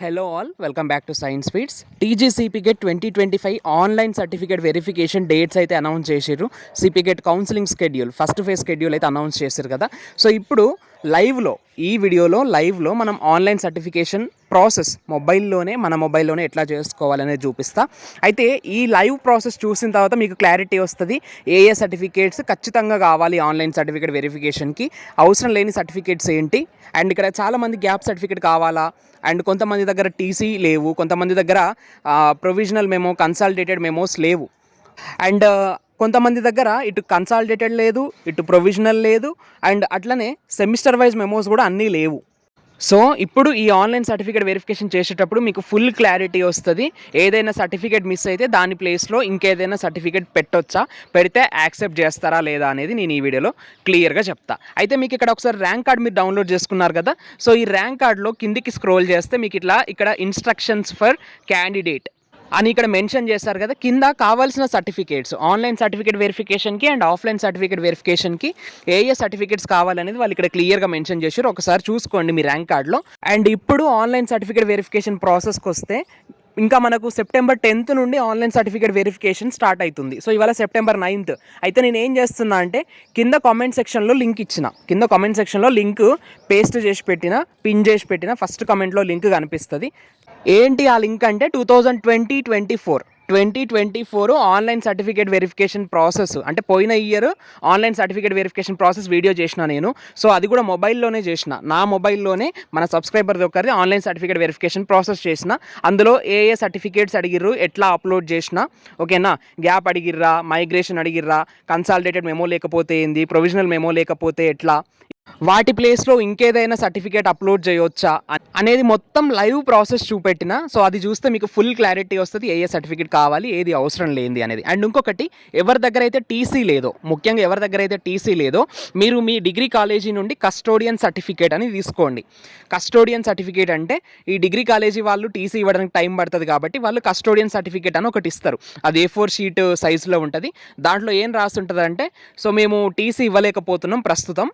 Hello all welcome back to science feeds TGCP GET twenty twenty five online certificate verification dates అయితే announce చేసారు CPGET counselling schedule first phase schedule అయితే announce చేశారు కదా. So ఇప్పుడు లైవ్లో ఈ వీడియోలో లైవ్లో మనం ఆన్లైన్ సర్టిఫికేషన్ ప్రాసెస్ మొబైల్లోనే మన మొబైల్లోనే ఎట్లా చేసుకోవాలనేది చూపిస్తా. అయితే ఈ లైవ్ ప్రాసెస్ చూసిన తర్వాత మీకు క్లారిటీ వస్తుంది. ఏ ఏ సర్టిఫికేట్స్ ఖచ్చితంగా కావాలి ఆన్లైన్ సర్టిఫికేట్ వెరిఫికేషన్కి. అవసరం లేని సర్టిఫికేట్స్ ఏంటి? అండ్ ఇక్కడ చాలామంది గ్యాప్ సర్టిఫికేట్ కావాలా? అండ్ కొంతమంది దగ్గర టీసీ లేవు. కొంతమంది దగ్గర ప్రొవిజనల్ మెమో కన్సాలిడేటెడ్ మెమోస్ లేవు. అండ్ కొంతమంది దగ్గర ఇటు కన్సాలిడేటెడ్ లేదు ఇటు ప్రొవిజనల్ లేదు. అండ్ అట్లనే సెమిస్టర్ వైజ్ మెమోస్ కూడా అన్నీ లేవు. సో ఇప్పుడు ఈ ఆన్లైన్ సర్టిఫికేట్ వెరిఫికేషన్ చేసేటప్పుడు మీకు ఫుల్ క్లారిటీ వస్తుంది. ఏదైనా సర్టిఫికేట్ మిస్ అయితే దాని ప్లేస్లో ఇంకేదైనా సర్టిఫికేట్ పెట్టొచ్చా? పెడితే యాక్సెప్ట్ చేస్తారా లేదా అనేది నేను ఈ వీడియోలో క్లియర్గా చెప్తా. అయితే మీకు ఇక్కడ ఒకసారి ర్యాంక్ కార్డ్ మీరు డౌన్లోడ్ చేసుకున్నారు కదా? సో ఈ ర్యాంక్ కార్డ్లో కిందికి స్క్రోల్ చేస్తే మీకు ఇట్లా ఇక్కడ ఇన్స్ట్రక్షన్స్ ఫర్ క్యాండిడేట్ అని ఇక్కడ మెన్షన్ చేస్తారు కదా కింద కావాల్సిన సర్టిఫికేట్స్ ఆన్లైన్ సర్టిఫికేట్ వెరిఫికేషన్కి అండ్ ఆఫ్లైన్ సర్టిఫికేట్ వెరిఫికేషన్కి ఏ ఏ సర్టిఫికేట్స్ కావాలనేది వాళ్ళు ఇక్కడ క్లియర్గా మెన్షన్ చేశారు. ఒకసారి చూసుకోండి మీ ర్యాంక్ కార్డ్లో అండ్ ఇప్పుడు ఆన్లైన్ సర్టిఫికేట్ వెరిఫికేషన్ ప్రాసెస్కి వస్తే ఇంకా మనకు సెప్టెంబర్ టెన్త్ నుండి ఆన్లైన్ సర్టిఫికేట్ వెరిఫికేషన్ స్టార్ట్ అవుతుంది సో ఇవాళ సెప్టెంబర్ నైన్త్ అయితే నేను ఏం చేస్తున్నా అంటే కింద కామెంట్ సెక్షన్లో లింక్ ఇచ్చిన. కింద కామెంట్ సెక్షన్లో లింక్ పేస్ట్ చేసి పెట్టిన పిన్ చేసి పెట్టిన ఫస్ట్ కామెంట్లో లింక్ కనిపిస్తుంది. ఏంటి ఆ లింక్ అంటే two thousand twenty twenty four twenty twenty four online certificate verification process. అంటే పోయిన year online certificate verification process video చేసిన నేను. సో అది కూడా మొబైల్లోనే చేసిన. నా మొబైల్లోనే మన సబ్స్క్రైబర్ ఒకరి ఆన్లైన్ సర్టిఫికేట్ వెరిఫికేషన్ ప్రాసెస్ చేసిన. అందులో ఏ ఏ సర్టిఫికేట్స్ అడిగిర్రు ఎట్లా అప్లోడ్ చేసిన. ఓకేనా? గ్యాప్ అడిగిర్రా మైగ్రేషన్ అడిగిర్రా కన్సాలిడేటెడ్ మెమో లేకపోతే ఏంది ప్రొవిజనల్ మెమో లేకపోతే ఎట్లా? వాటి ప్లేస్లో ఇంకేదైనా సర్టిఫికేట్ అప్లోడ్ చేయొచ్చా అనేది మొత్తం లైవ్ ప్రాసెస్ చూపెట్టిన సో అది చూస్తే మీకు ఫుల్ క్లారిటీ వస్తుంది ఏ ఏ సర్టిఫికేట్ కావాలి ఏది అవసరం లేనిది అనేది. అండ్ ఇంకొకటి ఎవరి దగ్గర అయితే టీసీ లేదో ముఖ్యంగా ఎవరి దగ్గర అయితే టీసీ లేదో మీరు మీ డిగ్రీ కాలేజీ నుండి కస్టోడియన్ సర్టిఫికేట్ అని తీసుకోండి. కస్టోడియన్ సర్టిఫికేట్ అంటే ఈ డిగ్రీ కాలేజీ వాళ్ళు టీసీ ఇవ్వడానికి టైం పడుతుంది కాబట్టి వాళ్ళు కస్టోడియన్ సర్టిఫికేట్ అని ఒకటి ఇస్తారు. అది ఏ ఫోర్ షీట్ సైజులో ఉంటుంది. దాంట్లో ఏం రాసి ఉంటుంది అంటే సో మేము టీసీ ఇవ్వలేకపోతున్నాం ప్రస్తుతం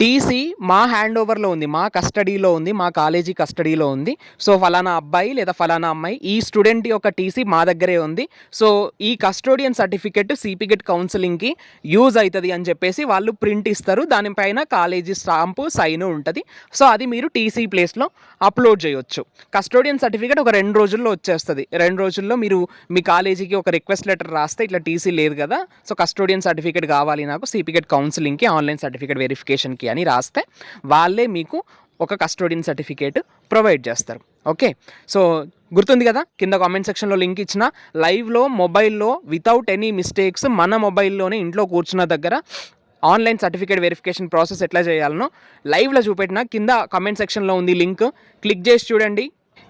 టీసీ మా హ్యాండ్ ఓవర్లో ఉంది మా కస్టడీలో ఉంది మా కాలేజీ కస్టడీలో ఉంది. సో ఫలానా అబ్బాయి లేదా ఫలానా అమ్మాయి ఈ స్టూడెంట్ యొక్క టీసీ మా దగ్గరే ఉంది. సో ఈ కస్టోడియన్ సర్టిఫికెట్ సిపిగెట్ కౌన్సిలింగ్కి యూజ్ అవుతుంది అని చెప్పేసి వాళ్ళు ప్రింట్ ఇస్తారు. దానిపైన కాలేజీ స్టాంపు సైన్ ఉంటుంది. సో అది మీరు టీసీ ప్లేస్లో అప్లోడ్ చేయొచ్చు. కస్టోడియన్ సర్టిఫికేట్ ఒక రెండు రోజుల్లో వచ్చేస్తుంది. రెండు రోజుల్లో మీరు మీ కాలేజీకి ఒక రిక్వెస్ట్ లెటర్ రాస్తే ఇట్లా టీసీ లేదు కదా. సో కస్టోడియన్ సర్టిఫికేట్ కావాలి నాకు సిపిగెట్ కౌన్సిలింగ్కి ఆన్లైన్ సర్టిఫికేట్ వెరిఫికేషన్కి అని రాస్తే వాళ్ళే మీకు ఒక కస్టోడియన్ సర్టిఫికేట్ ప్రొవైడ్ చేస్తారు. ఓకే సో గుర్తుంది కదా? కింద కామెంట్ సెక్షన్లో లింక్ ఇచ్చిన లైవ్లో మొబైల్లో వితౌట్ ఎనీ మిస్టేక్స్ మన మొబైల్లోనే ఇంట్లో కూర్చున్న దగ్గర ఆన్లైన్ సర్టిఫికేట్ వెరిఫికేషన్ ప్రాసెస్ ఎట్లా చేయాలనో లైవ్లో చూపెట్టిన కింద కామెంట్ సెక్షన్లో ఉంది లింక్ క్లిక్ చేసి చూడండి.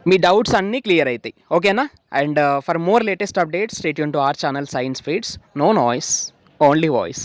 మీ డౌట్స్ అన్నీ క్లియర్ అవుతాయి ఓకేనా and for more latest updates stay Yoon to our channel science feeds no noise only voice